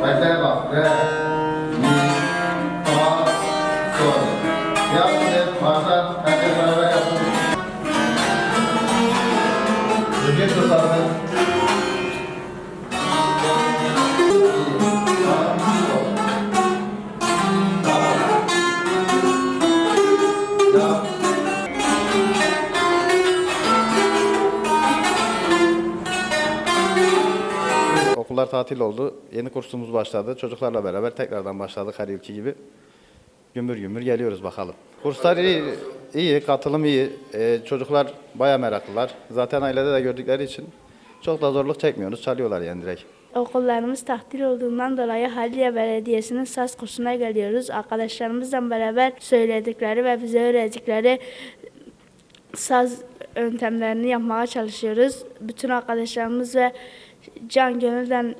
말 해봐. 그래. 미파선 야내 마산 다들 말아요. 여기에 또 다른 Okullar tatil oldu. Yeni kursumuz başladı. Çocuklarla beraber tekrardan başladık her yılki gibi. Gümbür gümbür geliyoruz bakalım. Kurslar iyi, iyi katılım iyi. Ee, çocuklar baya meraklılar. Zaten ailede de gördükleri için çok da zorluk çekmiyoruz. Çalıyorlar yani direkt. Okullarımız tatil olduğundan dolayı Haliye Belediyesi'nin saz kursuna geliyoruz. Arkadaşlarımızla beraber söyledikleri ve bize öğrettikleri saz yöntemlerini yapmaya çalışıyoruz. Bütün arkadaşlarımız ve can gönülden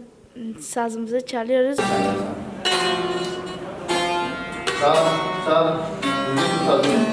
sazımızı çalıyoruz. Sağ sağ tutalım.